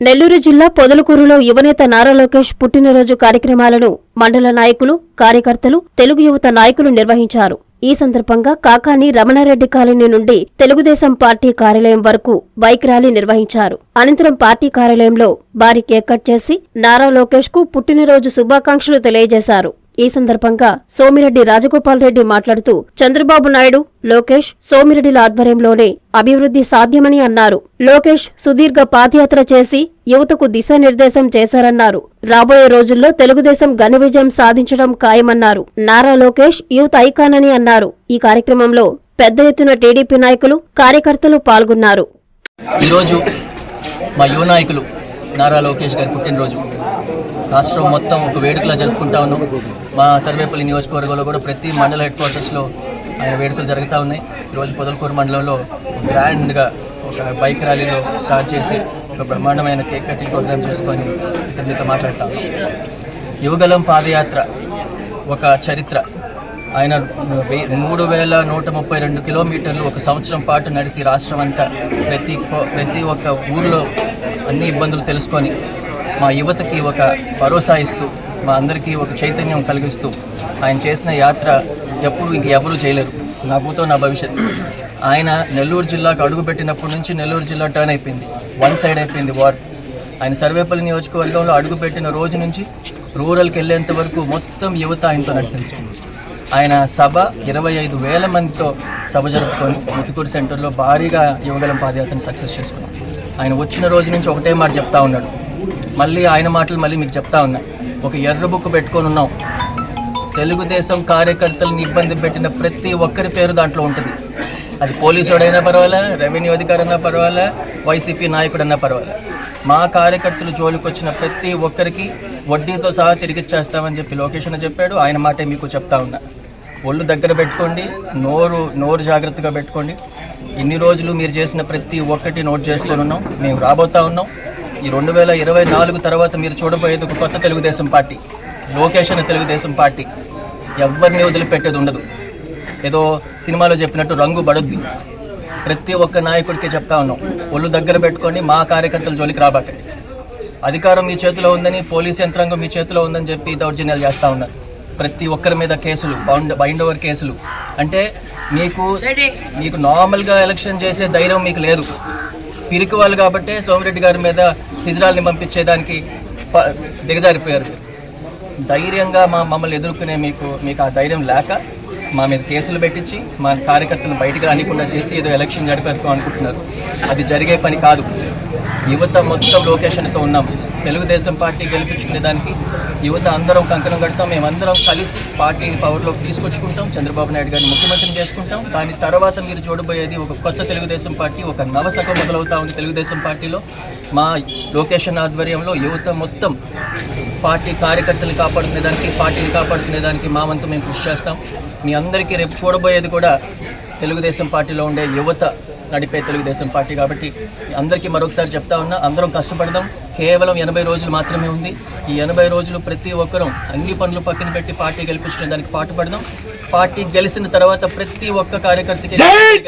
నెల్లూరు జిల్లా పొదలకూరులో యువనేత నారా లోకేష్ పుట్టినరోజు కార్యక్రమాలను మండల నాయకులు కార్యకర్తలు తెలుగు యువత నాయకులు నిర్వహించారు. ఈ సందర్భంగా కాకాని రమణారెడ్డి కాలనీ నుండి తెలుగుదేశం పార్టీ కార్యాలయం వరకు బైక్ ర్యాలీ నిర్వహించారు. అనంతరం పార్టీ కార్యాలయంలో భారీ కేక్ కట్ చేసి నారా లోకేష్కు పుట్టినరోజు శుభాకాంక్షలు తెలియజేశారు. ఈ సందర్భంగా సోమిరెడ్డి రాజగోపాల్ రెడ్డి మాట్లాడుతూ చంద్రబాబు నాయుడు లోకేష్ సోమిరెడ్డిల ఆధ్వర్యంలోనే అభివృద్ధి సాధ్యమని అన్నారు. లోకేష్ సుదీర్ఘ పాదయాత్ర చేసి యువతకు దిశానిర్దేశం చేశారన్నారు. రాబోయే రోజుల్లో తెలుగుదేశం ఘన విజయం సాధించడం ఖాయమన్నారు. నారా లోకేష్ యూత్ ఐకాన్ అని అన్నారు. ఈ కార్యక్రమంలో పెద్ద ఎత్తున టీడీపీ నాయకులు కార్యకర్తలు పాల్గొన్నారు. ఈరోజు మా యువ నాయకులు నారా లోకేష్ గారి పుట్టినరోజు. రాష్ట్రం మొత్తం ఒక వేడుకలా జరుపుకుంటా ఉన్నాం. మా సర్వేపల్లి నియోజకవర్గంలో కూడా ప్రతి మండల హెడ్ క్వార్టర్స్లో ఆయన వేడుకలు జరుగుతూ ఉన్నాయి. ఈరోజు పొదలకూరు మండలంలో గ్రాండ్గా ఒక బైక్ ర్యాలీలో స్టార్ట్ చేసి ఒక బ్రహ్మాండమైన కేక్ కటింగ్ ప్రోగ్రామ్ చేసుకొని ఇక్కడ మీతో మాట్లాడతాం యువగలం పాదయాత్ర ఒక చరిత్ర. ఆయన వే- మూడు వేల నూట ముప్పై రెండు కిలోమీటర్లు ఒక సంవత్సరం పాటు నడిచి రాష్ట్రం అంతా ప్రతి ప్రతి ఒక్క ఊర్లో అన్ని ఇబ్బందులు తెలుసుకొని మా యువతకి ఒక భరోసా ఇస్తూ మా అందరికీ ఒక చైతన్యం కలిగిస్తూ ఆయన చేసిన యాత్ర ఎప్పుడు ఇంక ఎవరూ చేయలేరు. నా నా భవిష్యత్తు. ఆయన నెల్లూరు జిల్లాకు అడుగుపెట్టినప్పటి నుంచి నెల్లూరు జిల్లా టర్న్ అయిపోయింది. వన్ సైడ్ అయిపోయింది వార్. ఆయన సర్వేపల్లి నియోజకవర్గంలో అడుగుపెట్టిన రోజు నుంచి రూరల్కి వెళ్ళేంత వరకు మొత్తం యువత ఆయనతో నడిచింది. ఆయన సభ ఇరవై ఐదు వేల మందితో సభ జరుపుకొని ముతుకూరు సెంటర్లో భారీగా యువగలం పాదయాత్రను సక్సెస్ చేసుకున్నాం. ఆయన వచ్చిన రోజు నుంచి ఒకటే మాట చెప్తా ఉన్నాడు. మళ్ళీ ఆయన మాటలు మళ్ళీ మీకు చెప్తా ఉన్నా. ఒక ఎర్ర బుక్ పెట్టుకొని ఉన్నాం. తెలుగుదేశం కార్యకర్తలను ఇబ్బంది పెట్టిన ప్రతి ఒక్కరి పేరు దాంట్లో ఉంటుంది. అది పోలీసుడైనా పర్వాలే రెవెన్యూ అధికారన్నా పర్వాలే వైసీపీ నాయకుడన్నా పర్వాలే. మా కార్యకర్తలు జోలికి వచ్చిన ప్రతి ఒక్కరికి వడ్డీతో సహా తిరిగిచ్చేస్తామని చెప్పి లొకేషన్ చెప్పాడు. ఆయన మాటే మీకు చెప్తా ఉన్నా. ఒళ్ళు దగ్గర పెట్టుకోండి నోరు నోరు జాగ్రత్తగా పెట్టుకోండి. ఇన్ని రోజులు మీరు చేసిన ప్రతి ఒక్కటి నోట్ చేసుకొని ఉన్నాం. మేము రాబోతా ఉన్నాం. ఈ రెండు వేల ఇరవై నాలుగు తర్వాత మీరు చూడబోయేది ఒక కొత్త తెలుగుదేశం పార్టీ లోకేష్ అనే తెలుగుదేశం పార్టీ. ఎవరిని వదిలిపెట్టేది ఉండదు. ఏదో సినిమాలో చెప్పినట్టు రంగు పడుద్ది ప్రతి ఒక్క నాయకుడికి చెప్తా ఉన్నాం ఒళ్ళు దగ్గర పెట్టుకోండి మా కార్యకర్తల జోలికి రాబాకండి. అధికారం మీ చేతిలో ఉందని పోలీస్ యంత్రాంగం మీ చేతిలో ఉందని చెప్పి దౌర్జన్యాలు చేస్తూ ఉన్నారు. ప్రతి ఒక్కరి మీద కేసులు బౌండ్ బైండ్ ఓవర్ కేసులు. అంటే మీకు మీకు నార్మల్గా ఎలక్షన్ చేసే ధైర్యం మీకు లేదు. పిరికి వాళ్ళు కాబట్టే సోమిరెడ్డి గారి మీద హిజ్రాల్ని పంపించేదానికి ప- దిగజారిపోయారు ధైర్యంగా మా మమ్మల్ని ఎదుర్కొనే మీకు మీకు ఆ ధైర్యం లేక మా మీద కేసులు పెట్టించి మా కార్యకర్తలను బయటకు రానికుండా చేసి ఏదో ఎలక్షన్ గడిపేస్తాం అనుకుంటున్నారు. అది జరిగే పని కాదు. యువత మొత్తం లొకేషన్తో ఉన్నాము తెలుగుదేశం పార్టీ గెలిపించుకునే దానికి యువత అందరం కంకణం కడతాం మేమందరం కలిసి పార్టీని పవర్లోకి తీసుకొచ్చుకుంటాం చంద్రబాబు నాయుడు గారిని ముఖ్యమంత్రిని చేసుకుంటాం. దాని తర్వాత మీరు చూడబోయేది ఒక కొత్త తెలుగుదేశం పార్టీ ఒక నవశకం మొదలవుతా ఉంది తెలుగుదేశం పార్టీలో. మా లొకేషన్ ఆధ్వర్యంలో యువత మొత్తం పార్టీ కార్యకర్తలు కాపాడుకునే దానికి పార్టీని కాపాడుకునే దానికి మా వంతు మేము కృషి చేస్తాం. మీ అందరికీ రేపు చూడబోయేది కూడా తెలుగుదేశం పార్టీలో ఉండే యువత నడిపే తెలుగుదేశం పార్టీ కాబట్టి అందరికీ మరొకసారి చెప్తా ఉన్నా అందరం కష్టపడదాం. కేవలం ఎనభై రోజులు మాత్రమే ఉంది ఈ ఎనభై రోజులు ప్రతి ఒక్కరూ అన్ని పనులు పక్కన పెట్టి పార్టీ గెలిపించుకునే దానికి పాటుపడదాం పార్టీ గెలిచిన తర్వాత ప్రతి ఒక్క కార్యకర్తకి సోమిరెడ్డి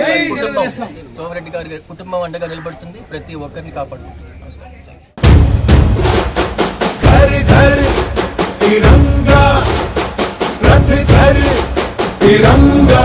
గారి కుటుంబం సోమిరెడ్డి గారి కుటుంబం అండగా నిలబడుతుంది ప్రతి ఒక్కరిని కాపాడుతుంది నమస్కారం घर घर तिरंगा रथ घर तिरंगा